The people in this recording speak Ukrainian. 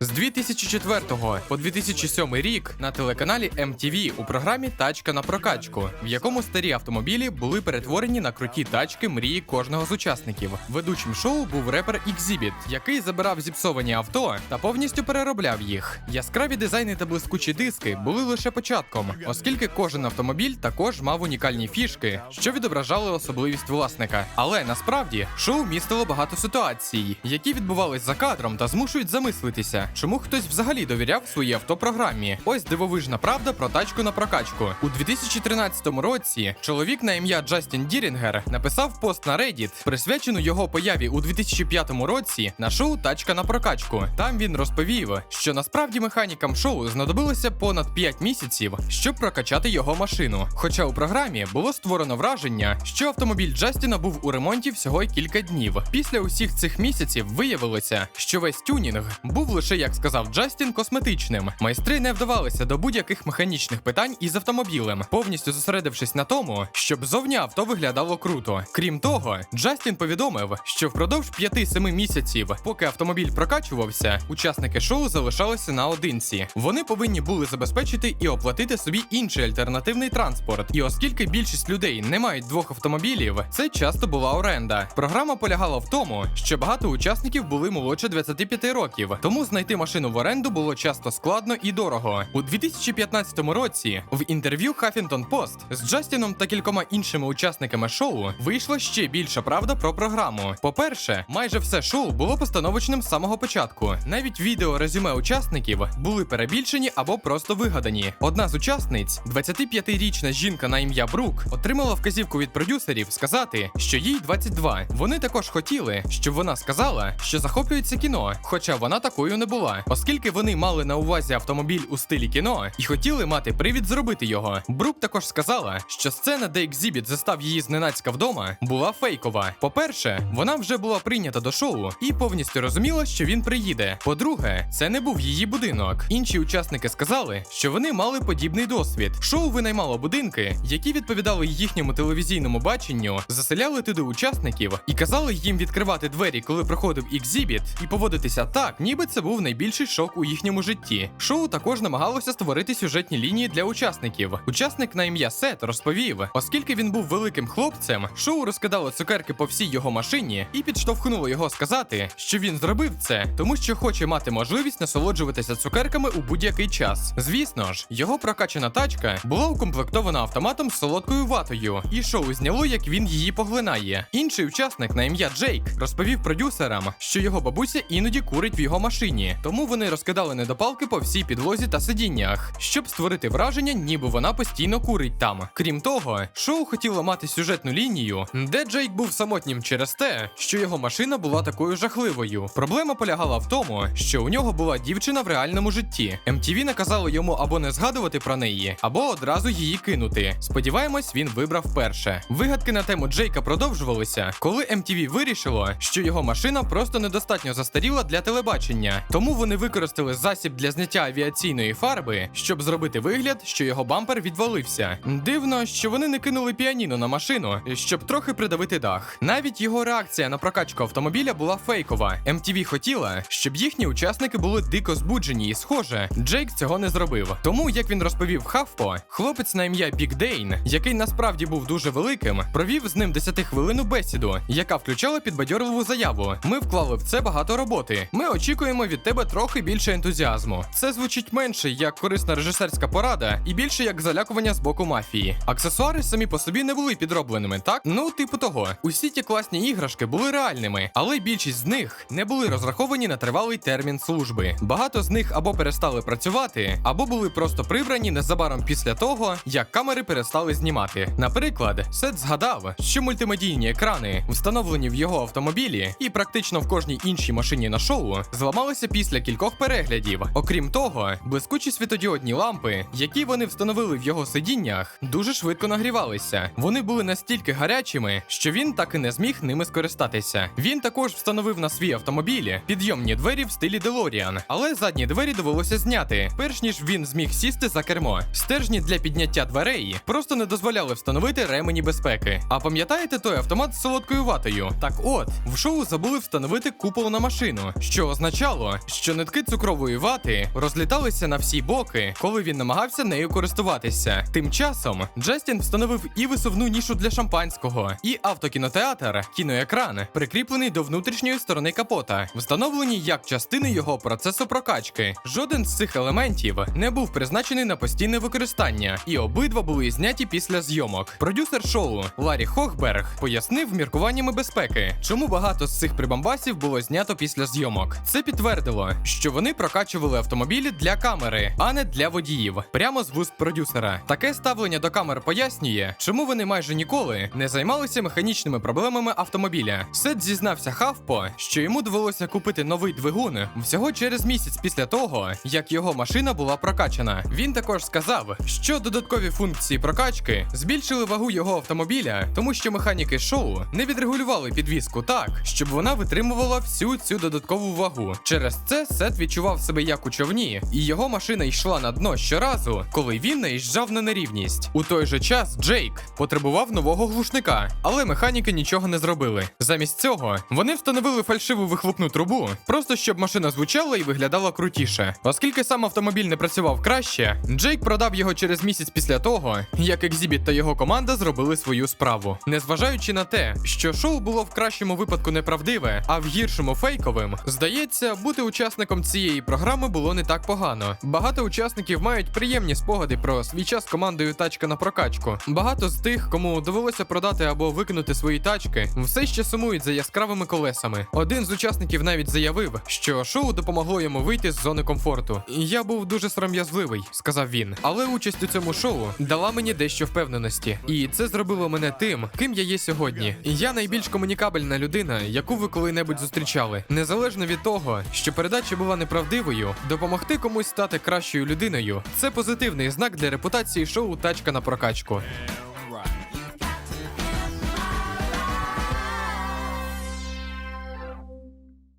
З 2004 по 2007 рік на телеканалі MTV у програмі Тачка на прокачку, в якому старі автомобілі були перетворені на круті тачки мрії кожного з учасників. Ведучим шоу був репер Exhibit, який забирав зіпсовані авто та повністю переробляв їх. Яскраві дизайни та блискучі диски були лише початком, оскільки кожен автомобіль також мав унікальні фішки, що відображали особливість власника. Але насправді шоу містило багато ситуацій, які відбувались за кадром та змушують замислитися, чому хтось взагалі довіряв своїй автопрограмі. Ось дивовижна правда про тачку на прокачку. У 2013 році чоловік на ім'я Джастін Дірінгер написав пост на Reddit, присвячену його появі у 2005 році на шоу Тачка на прокачку. Там він розповів, що насправді механікам шоу знадобилося понад 5 місяців, щоб прокачати його машину. Хоча у програмі було створено враження, що автомобіль Джастіна був у ремонті всього кілька днів. Після усіх цих місяців виявилося, що весь тюнінг був лише, як сказав Джастін, косметичним. Майстри не вдавалися до будь-яких механічних питань із автомобілем, повністю зосередившись на тому, щоб зовні авто виглядало круто. Крім того, Джастін повідомив, що впродовж 5-7 місяців, поки автомобіль прокачувався, учасники шоу залишалися наодинці. Вони повинні були забезпечити і оплатити собі інший альтернативний транспорт. І оскільки більшість людей не мають двох автомобілів, це часто була оренда. Програма полягала в тому, що багато учасників були молодше 25 років, тому знайти машину в оренду було часто складно і дорого. У 2015 році в інтерв'ю Huffington Post з Джастіном та кількома іншими учасниками шоу вийшла ще більша правда про програму. По-перше, майже все шоу було постановочним з самого початку. Навіть відео резюме учасників були перебільшені або просто вигадані. Одна з учасниць, 25-річна жінка на ім'я Брук, отримала вказівку від продюсерів сказати, що їй 22. Вони також хотіли, щоб вона сказала, що захоплюється кіно, хоча вона такою не була, оскільки вони мали на увазі автомобіль у стилі кіно і хотіли мати привід зробити його. Брук також сказала, що сцена, де Екзібіт застав її зненацька вдома, була фейкова. По-перше, вона вже була прийнята до шоу і повністю розуміла, що він приїде. По-друге, це не був її будинок. Інші учасники сказали, що вони мали подібний досвід. Шоу винаймало будинки, які відповідали їхньому телевізійному баченню, заселяли туди учасників і казали їм відкривати двері, коли проходив екзібіт, і поводитися так, ніби це був найбільший шок у їхньому житті. Шоу також намагалося створити сюжетні лінії для учасників. Учасник на ім'я Сет розповів, оскільки він був великим хлопцем, шоу розкидало цукерки по всій його машині і підштовхнуло його сказати, що він зробив це, тому що хоче мати можливість насолоджуватися цукерками у будь-який час. Звісно ж, його прокачана тачка була укомплектована автоматом з солодкою ватою, і шоу зняло, як він її поглинає. Інший учасник на ім'я Джейк розповів продюсерам, що його бабуся іноді курить в його машині, тому вони розкидали недопалки по всій підлозі та сидіннях, щоб створити враження, ніби вона постійно курить там. Крім того, шоу хотіло мати сюжетну лінію, де Джейк був самотнім через те, що його машина була такою жахливою. Проблема полягала в тому, що у нього була дівчина в реальному житті. MTV наказало йому або не згадувати про неї, або одразу її кинути. Сподіваємось, він вибрав перше. Вигадки на тему Джейка продовжувалися, коли MTV вирішило, що його машина просто недостатньо застаріла для телебачення, тому вони використали засіб для зняття авіаційної фарби, щоб зробити вигляд, що його бампер відвалився. Дивно, що вони не кинули піаніно на машину, щоб трохи придавити дах. Навіть його реакція на прокачку автомобіля була фейкова. MTV хотіла, щоб їхні учасники були дико збуджені, і схоже, Джейк цього не зробив. Тому, як він розповів Хафпо, хлопець на ім'я Бік Дейн, який насправді був дуже великим, провів з ним 10 хвилину бесіду, яка включала підбадьорливу заяву. Ми вклали в це багато роботи. Ми очікуємо від тебе трохи більше ентузіазму. Це звучить менше як корисна режисерська порада і більше як залякування з боку мафії. Аксесуари самі по собі не були підробленими, так? Ну, типу того. Усі ті класні іграшки були реальними, але більшість з них не були розраховані на тривалий термін служби. Багато з них або перестали працювати, або були просто прибрані незабаром після того, як камери перестали знімати. Наприклад, Сет згадав, що мультимедійні екрани, встановлені в його автомобілі, і практично в кожній іншій машині на шоу, зламалися після кількох переглядів. Окрім того, блискучі світодіодні лампи, які вони встановили в його сидіннях, дуже швидко нагрівалися. Вони були настільки гарячими, що він так і не зміг ними скористатися. Він також встановив на свій автомобілі підйомні двері в стилі DeLorean, але задні двері довелося зняти, перш ніж він зміг сісти за кермо. Стержні для підняття дверей просто не дозволяли встановити ремені безпеки. А пам'ятаєте той автомат з солодкою ватою? Так от, в шоу забули встановити купол на машину, що означало, що нитки цукрової вати розліталися на всі боки, коли він намагався нею користуватися. Тим часом Джастін встановив і висувну нішу для шампанського, і автокінотеатр, кіноекран, прикріплений до внутрішньої сторони капота, встановлені як частини його процесу прокачки. Жоден з цих елементів не був призначений на постійне використання, і обидва були зняті після зйомок. Продюсер шоу Ларі Хохберг пояснив міркуваннями безпеки, чому багато з цих прибамбасів було знято після зйомок. Це підтвердило, що вони прокачували автомобілі для камери, а не для водіїв. Прямо з вуст продюсера. Таке ставлення до камер пояснює, чому вони майже ніколи не займалися механічними проблемами автомобіля. Сет зізнався Хавпо, що йому довелося купити новий двигун всього через місяць після того, як його машина була прокачана. Він також сказав, що додаткові функції прокачки збільшили вагу його автомобіля, тому що механіки шоу не відрегулювали підвіску так, щоб вона витримувала всю цю додаткову вагу. Через це Сет відчував себе як у човні, і його машина йшла на дно щоразу, коли він наїжджав на нерівність. У той же час Джейк потребував нового глушника, але механіки нічого не зробили. Замість цього вони встановили фальшиву вихлопну трубу, просто щоб машина звучала і виглядала крутіше. Оскільки сам автомобіль не працював краще, Джейк продав його через місяць після того, як Екзібіт та його команда зробили свою справу. Незважаючи на те, що шоу було в кращому випадку неправдиве, а в гіршому фейковим, здається, бути учасником цієї програми було не так погано. Багато учасників мають приємні спогади про свій час командою тачка на прокачку. Багато з тих, кому довелося продати або викинути свої тачки, все ще сумують за яскравими колесами. Один з учасників навіть заявив, що шоу допомогло йому вийти з зони комфорту. Я був дуже сором'язливий, сказав він. Але участь у цьому шоу дала мені дещо впевненості, і це зробило мене тим, ким я є сьогодні. Я найбільш комунікабельна людина, яку ви коли-небудь зустрічали. Незалежно від того, що передача була неправдивою, допомогти комусь стати кращою людиною це позитивний знак для репутації шоу Тачка на прокачку.